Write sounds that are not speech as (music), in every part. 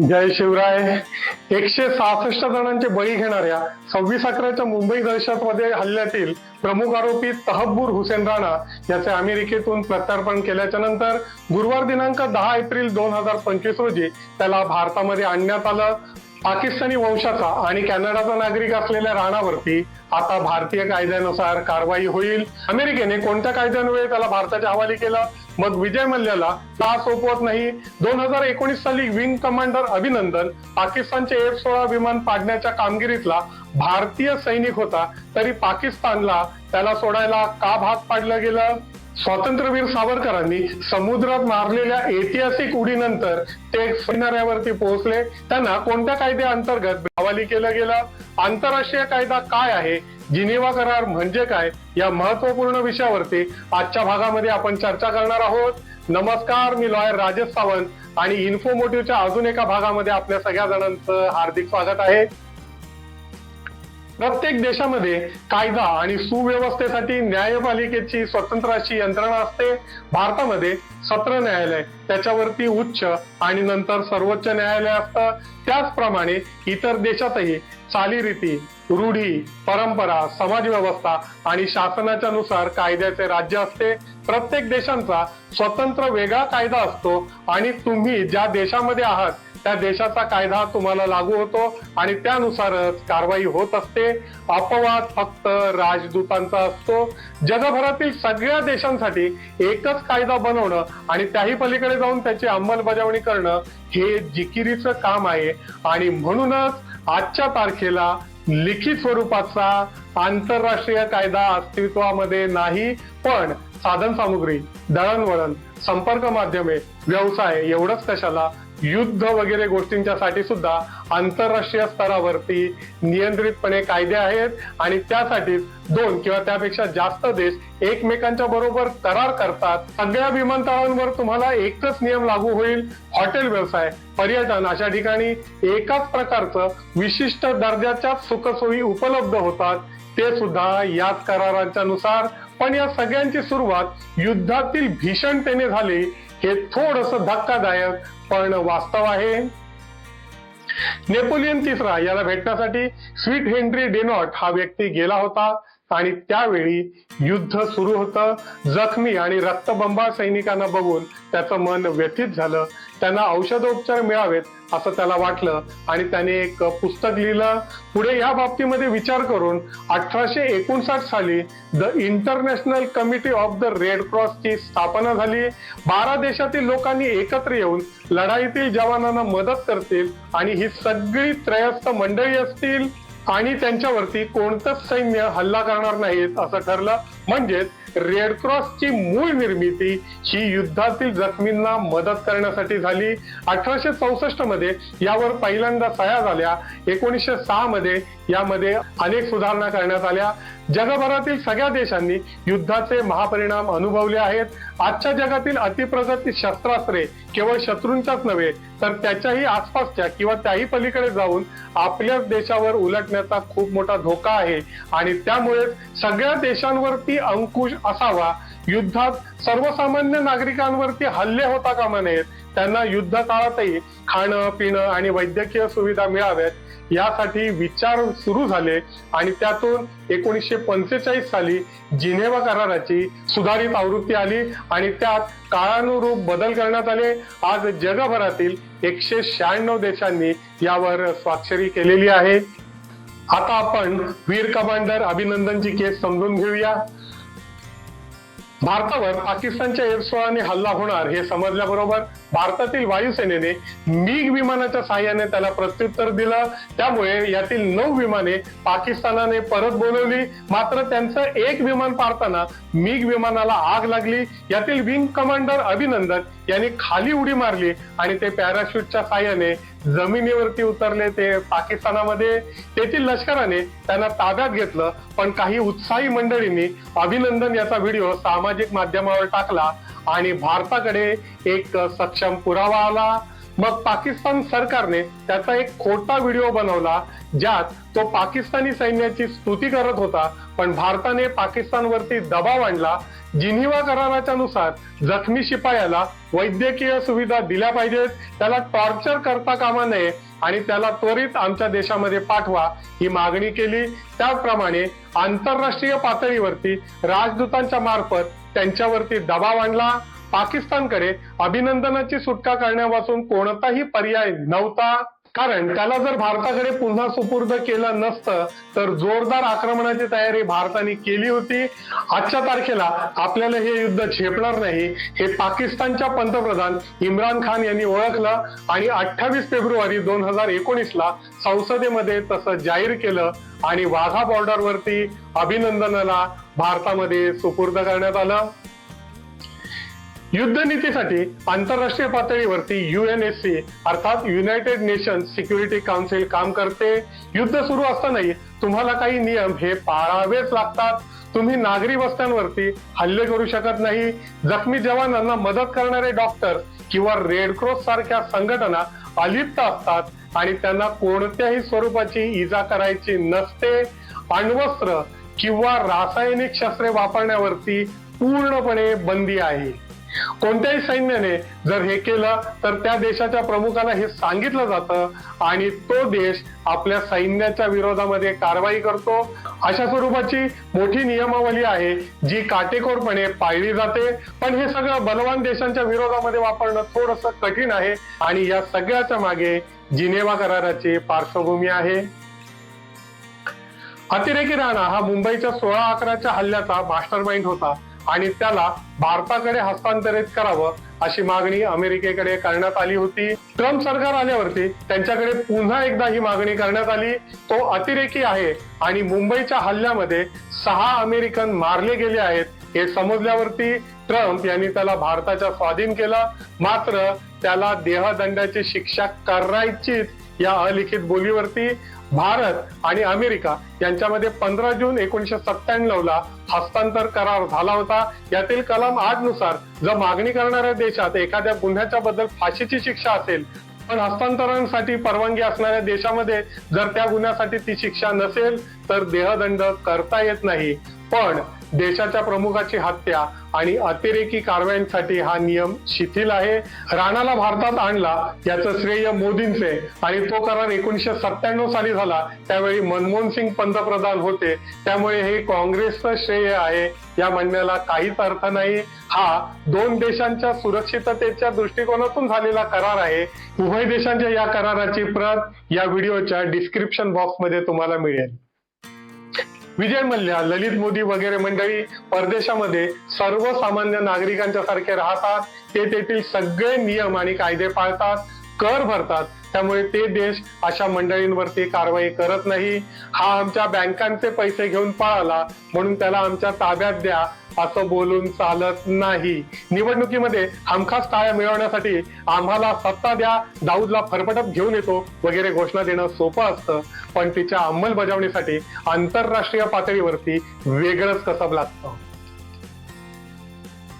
जय शिवराय. एकशे सहासष्ट जणांचे बळी घेणाऱ्या सव्वीस अकराच्या मुंबई दहशतवादी हल्ल्यातील प्रमुख आरोपी तहब्बूर हुसेन राणा याचे अमेरिकेतून प्रत्यार्पण केल्याच्यानंतर गुरुवार दिनांक दहा एप्रिल दोन हजार पंचवीस रोजी त्याला भारतामध्ये आणण्यात आलं. पाकिस्तानी वंशाचा आणि कॅनडाचा नागरिक असलेल्या राणावरती आता भारतीय कायद्यानुसार कारवाई होईल. अमेरिकेने कोणत्या कायद्यान्वये त्याला भारताच्या हवाली केलं? मग विजय मल्ल्याला का सोपवत नाही? दोन हजार एकोणीस साली विंग कमांडर अभिनंदन पाकिस्तानचे एफ सोळा विमान पाडण्याच्या कामगिरीतला भारतीय सैनिक होता तरी पाकिस्तानला त्याला सोडायला का भाग पाडलं गेलं? स्वातंत्र्यवीर सावरकरांनी समुद्रात मारलेल्या ऐतिहासिक उडीनंतर ते किनाऱ्यावरती पोहोचले. त्यांना कोणत्या कायद्या अंतर्गत हवाली केलं गेलं? आंतरराष्ट्रीय कायदा काय आहे? जिनेवा करार म्हणजे काय? या महत्त्वपूर्ण विषयावरती आजच्या भागामध्ये आपण चर्चा करणार आहोत. नमस्कार मी लॉयर राजेश सावंत आणि इन्फोमोटिव्हच्या अजून एका भागामध्ये आपल्या सगळ्या जणांचं हार्दिक स्वागत आहे. प्रत्येक देशामध्ये कायदा आणि सुव्यवस्थेसाठी न्यायपालिकेची स्वतंत्र अशी यंत्रणा असते. भारतामध्ये सत्र न्यायालय त्याच्यावरती उच्च आणि नंतर सर्वोच्च न्यायालय असतं. त्याचप्रमाणे इतर देशातही चालीरीती रूढी परंपरा समाजव्यवस्था आणि शासनाच्या नुसार कायद्याचे राज्य असते. प्रत्येक देशांचा स्वतंत्र वेगळा कायदा असतो आणि तुम्ही ज्या देशामध्ये आहात त्या देशाचा कायदा तुम्हाला लागू होतो आणि त्यानुसारच कारवाई होत असते. अपवाद फक्त राजदूतांचा असतो. जगभरातील सगळ्या देशांसाठी एकच कायदा बनवणं आणि त्याही पलीकडे जाऊन त्याची अंमलबजावणी करणं हे जिकिरीचं काम आहे. आणि म्हणूनच आजच्या तारखेला लिखित स्वरूपाचा आंतरराष्ट्रीय कायदा अस्तित्वामध्ये नाही पण साधन सामुग्री दळणवळण संपर्क माध्यमे व्यवसाय एवढंच कशाला? युद्ध वगैरे गोष्टींच्यासाठी सुद्धा आंतरराष्ट्रीय स्तरावरती नियंत्रितपणे कायदे आहेत आणि त्यासाठी दोन किंवा त्यापेक्षा जास्त देश एकमेकांच्या बरोबर करार करतात. सगळ्या विमानतळांवर तुम्हाला एकच नियम लागू होईल हॉटेल व्यवसाय. पर्यटन अशा ठिकाणी एकाच प्रकारचं विशिष्ट दर्जाच्या सुखसोयी उपलब्ध होतात. ते सुद्धा याच करारांच्या नुसार पण या सगळ्यांची सुरुवात युद्धातील भीषणतेने झाली. हे थोडस धक्कादायक पण वास्तव आहे. नेपोलियन तिसरा याला भेटण्यासाठी स्वीट हेनरी डेनॉट हा व्यक्ती गेला होता. आणि त्यावेळी युद्ध सुरू होतं. जखमी आणि रक्तबंबा सैनिकांना बघून त्याचं मन व्यथित झालं. त्यांना औषधोपचार मिळावेत असं त्याला वाटलं आणि त्याने एक पुस्तक लिहिलं. पुढे या बाबतीमध्ये विचार करून अठराशे एकोणसाठ साली the international committee of the red क्रॉसची स्थापना झाली. बारा देशातील लोकांनी एकत्र येऊन लढाईतील जवानांना मदत करतील आणि ही सगळी त्रयस्थ मंडळी असतील. आणि त्यांच्यावरती कोणतंच सैन्य हल्ला करणार नाहीत असं ठरलं. म्हणजेच रेडक्रॉसची मूळ निर्मिती ही युद्धातील जखमींना मदत करण्यासाठी झाली. अठराशे चौसष्टमध्ये यावर पहिल्यांदा सह्या झाल्या. एकोणीसशे सहा मध्ये यामध्ये अनेक सुधारणा करण्यात आल्या. जगभरातील सगळ्या देशांनी युद्धाचे महापरिणाम अनुभवले आहेत. आजच्या जगातील अतिप्रगती शस्त्रास्त्रे केवळ शत्रूंच्याच नव्हे तर त्याच्याही आसपासच्या किंवा त्याही पलीकडे जाऊन आपल्याच देशावर उलटण्याचा खूप मोठा धोका आहे. आणि त्यामुळे सगळ्या देशांवरती अंकुश असावा. युद्धात सर्वसामान्य नागरिकांवरती हल्ले होता कामा नयेत त्यांना युद्ध काळातही खाणं पिणं आणि वैद्यकीय सुविधा मिळाव्यात यासाठी विचार सुरू झाले आणि त्यातून एकोणीसशे पंचेचाळीस साली जिनेवा कराराची सुधारित आवृत्ती आली आणि त्यात काळानुरूप बदल करण्यात आले. आज जगभरातील एकशे शहाण्णव देशांनी यावर स्वाक्षरी केलेली आहे. आता आपण वीर कमांडर अभिनंदनची केस समजून घेऊया. भारतावर पाकिस्तानच्या एफ सोळाने हल्ला होणार हे समजल्याबरोबर भारतातील वायुसेनेने मिग विमानाच्या सहाय्याने त्याला प्रत्युत्तर दिलं. त्यामुळे यातील नऊ विमाने पाकिस्तानाने परत बोलवली. मात्र त्यांचं एक विमान पाडताना मिग विमानाला आग लागली. यातील विंग कमांडर अभिनंदन यांनी खाली उडी मारली आणि ते पॅराशूटच्या सहाय्याने जमिनीवरती उतरले ते पाकिस्तानामध्ये तेथील लष्कराने त्यांना ताब्यात घेतलं पण काही उत्साही मंडळींनी अभिनंदन याचा व्हिडिओ सामाजिक माध्यमावर टाकला आणि भारताकडे एक सक्षम पुरावा आला. मग पाकिस्तान सरकारने त्याचा एक खोटा व्हिडिओ बनवला ज्यात तो पाकिस्तानी सैन्याची स्तुती करत होता पण भारताने पाकिस्तानवरती दबाव आणला. जिनिवा कराराच्या नुसार जखमी शिपायाला वैद्यकीय सुविधा दिल्या पाहिजेत त्याला टॉर्चर करता कामा नये आणि त्याला त्वरित आमच्या देशामध्ये पाठवा ही मागणी केली. त्याप्रमाणे आंतरराष्ट्रीय पातळीवरती राजदूतांच्या मार्फत त्यांच्यावरती दबाव आणला. पाकिस्तानकडे अभिनंदनाची सुटका करण्यापासून कोणताही पर्याय नव्हता. कारण त्याला जर भारताकडे पुन्हा सुपूर्द केलं नसतं तर जोरदार आक्रमणाची तयारी भारताने केली होती. आजच्या तारखेला आपल्याला हे युद्ध झेपणार नाही हे पाकिस्तानच्या पंतप्रधान इम्रान खान यांनी ओळखलं आणि अठ्ठावीस फेब्रुवारी दोन हजार एकोणीसला संसदेमध्ये तसं जाहीर केलं आणि वाघा बॉर्डरवरती अभिनंदनाला भारतामध्ये सुपूर्द करण्यात आलं. युद्धनीतीसाठी आंतरराष्ट्रीय पातळीवरती युएनएससी अर्थात युनायटेड नेशन सिक्युरिटी काउन्सिल काम करते. युद्ध सुरू असतानाही तुम्हाला काही नियम हे पाळावेच लागतात. तुम्ही नागरी वस्त्यांवरती हल्ले करू शकत नाही. जखमी जवानांना मदत करणारे डॉक्टर किंवा रेड क्रॉस सारख्या संघटना अलिप्त असतात आणि त्यांना कोणत्याही स्वरूपाची इजा करायची नसते. अण्वस्त्र किंवा रासायनिक शस्त्रे वापरण्यावरती पूर्णपणे बंदी आहे. कोणत्याही सैन्याने जर हे केलं तर त्या देशाच्या प्रमुखाला हे सांगितलं जातं आणि तो देश आपल्या सैन्याच्या विरोधामध्ये कारवाई करतो. अशा स्वरूपाची मोठी नियमावली आहे जी काटेकोरपणे पाळली जाते. पण हे सगळं बलवान देशांच्या विरोधामध्ये वापरणं थोडस कठीण आहे आणि या सगळ्याच्या मागे जिनेवा कराराची पार्श्वभूमी आहे. अतिरेकी राणा हा मुंबईच्या सोळा अकराच्या हल्ल्याचा मास्टर माइंड होता. आणि त्याला भारताकडे हस्तांतरित करावं अशी मागणी अमेरिकेकडे करण्यात आली होती. ट्रम्प सरकार आल्यावरती त्यांच्याकडे पुन्हा एकदा ही मागणी करण्यात आली. तो अतिरेकी आहे आणि मुंबईच्या हल्ल्यामध्ये सहा अमेरिकन मारले गेले आहेत हे समजल्यावरती ट्रम्प यांनी त्याला भारताच्या स्वाधीन केलं. मात्र त्याला देहदंडाची शिक्षा करायचीच या अलिखित बोलीवरती भारत आणि अमेरिका यांच्यामध्ये पंधरा जून एकोणीशे सत्त्याण्णव ला हस्तांतर करार झाला होता. यातील कलम आठनुसार जर मागणी करणाऱ्या देशात एखाद्या गुन्ह्याच्या बद्दल फाशीची शिक्षा असेल पण हस्तांतरणासाठी परवानगी असणाऱ्या देशामध्ये जर त्या गुन्ह्यासाठी ती शिक्षा नसेल तर देहदंड करता येत नाही. पण देशाच्या प्रमुखाची हत्या आणि अतिरेकी कारवायांसाठी हा नियम शिथिल आहे. राणाला भारतात आणला याचं श्रेय मोदींचे. आणि तो करार एकोणीशे सत्त्याण्णव साली झाला. त्यावेळी मनमोहन सिंग पंतप्रधान होते. त्यामुळे हे काँग्रेसचं श्रेय आहे. या म्हणण्याला काहीच अर्थ नाही. हा दोन देशांच्या सुरक्षिततेच्या दृष्टिकोनातून झालेला करार आहे. उभय देशांच्या या कराराची प्रत या व्हिडिओच्या डिस्क्रिप्शन बॉक्समध्ये तुम्हाला मिळेल. विजय मल्ल्या ललित मोदी वगैरे मंडळी परदेशामध्ये सर्वसामान्य नागरिकांच्या सारखे राहतात. ते तेथील सगळे नियम आणि कायदे पाळतात कर भरतात. त्यामुळे ते देश अशा मंडळींवरती कारवाई करत नाही. हा आमच्या बँकांचे पैसे घेऊन पळाला म्हणून त्याला आमच्या ताब्यात द्या. असं बोलून चालत नाही. निवडणुकीमध्ये हमखास टाळ्या मिळवण्यासाठी आम्हाला सत्ता द्या दाऊदला फरफटत घेऊन येतो वगैरे घोषणा देणं सोपं असतं. पण तिच्या अंमलबजावणीसाठी आंतरराष्ट्रीय पातळीवरती वेगळंच कसब लागतं.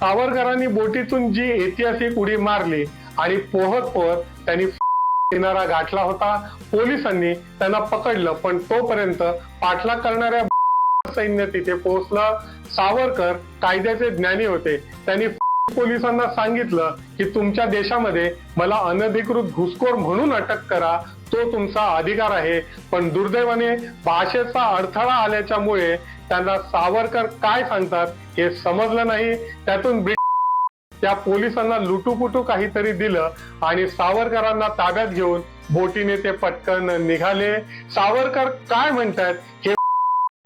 सावरकरांनी बोटीतून जी ऐतिहासिक उडी मारली आणि पोहत पोहत त्यांनी (laughs) किनारा गाठला होता पोलिसांनी त्यांना पकडलं पण तोपर्यंत पाठलाग करणाऱ्या सैन्य तिथे पोहोचलं. सावरकर कायद्याचे ज्ञानी होते. त्यांनी पोलिसांना सांगितलं की तुमच्या देशामध्ये मला अनधिकृत घुसखोर म्हणून अटक करा. तो तुमचा अधिकार आहे. पण दुर्दैवाने भाषेचा अडथळा आल्याच्यामुळे त्यांना सावरकर काय सांगतात हे समजलं नाही. त्यातून त्या पोलिसांना लुटूपुटू काहीतरी दिलं आणि सावरकरांना ताब्यात घेऊन बोटीने ते पटकन निघाले. सावरकर काय म्हणतात हे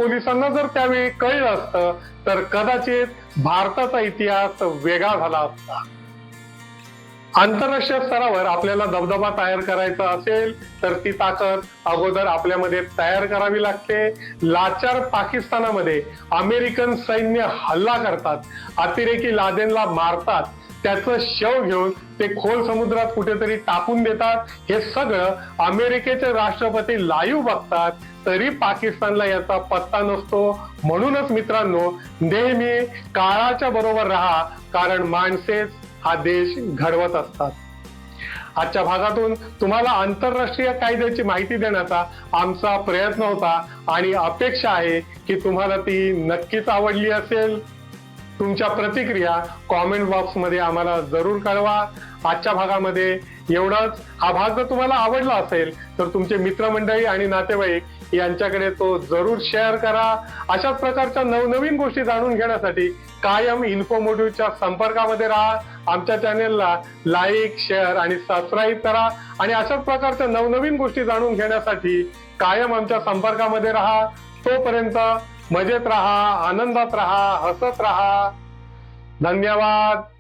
पोलिसांना जर त्यावेळी कळलं असतं तर कदाचित भारताचा इतिहास वेगळा झाला असता. आंतरराष्ट्रीय स्तरावर आपल्याला दबदबा तयार करायचा असेल तर ती ताकद अगोदर आपल्यामध्ये तयार करावी लागते. लाचार पाकिस्तानामध्ये अमेरिकन सैन्य हल्ला करतात अतिरेकी लादेनला मारतात त्याचं शव घेऊन ते खोल समुद्रात कुठेतरी टाकून देतात. हे सगळं अमेरिकेचे राष्ट्रपती लाईव्ह बघतात तरी पाकिस्तानला याचा पत्ता नसतो. म्हणूनच मित्रांनो नेहमी काळाच्या बरोबर राहा कारण माणसेच हा देश घडवत असतात. आजच्या भागातून तुम्हाला आंतरराष्ट्रीय कायद्याची माहिती देण्याचा आमचा प्रयत्न होता आणि अपेक्षा आहे की तुम्हाला ती नक्कीच आवडली असेल. तुमच्या प्रतिक्रिया कॉमेंट बॉक्समध्ये आम्हाला जरूर कळवा. आजच्या भागामध्ये एवढाच. हा भाग जर तुम्हाला आवडला असेल तर तुमचे मित्रमंडळी आणि नातेवाईक यांच्याकडे तो जरूर शेअर करा. अशाच प्रकारच्या नवनवीन गोष्टी जाणून घेण्यासाठी कायम इन्फोमोटिव्हच्या संपर्कामध्ये राहा. आमच्या चॅनेलला लाईक शेअर आणि सबस्क्राईब करा. आणि अशाच प्रकारच्या नवनवीन गोष्टी जाणून घेण्यासाठी कायम आमच्या संपर्कामध्ये राहा. तोपर्यंत मजेत राहा आनंदात राहा हसत राहा. धन्यवाद.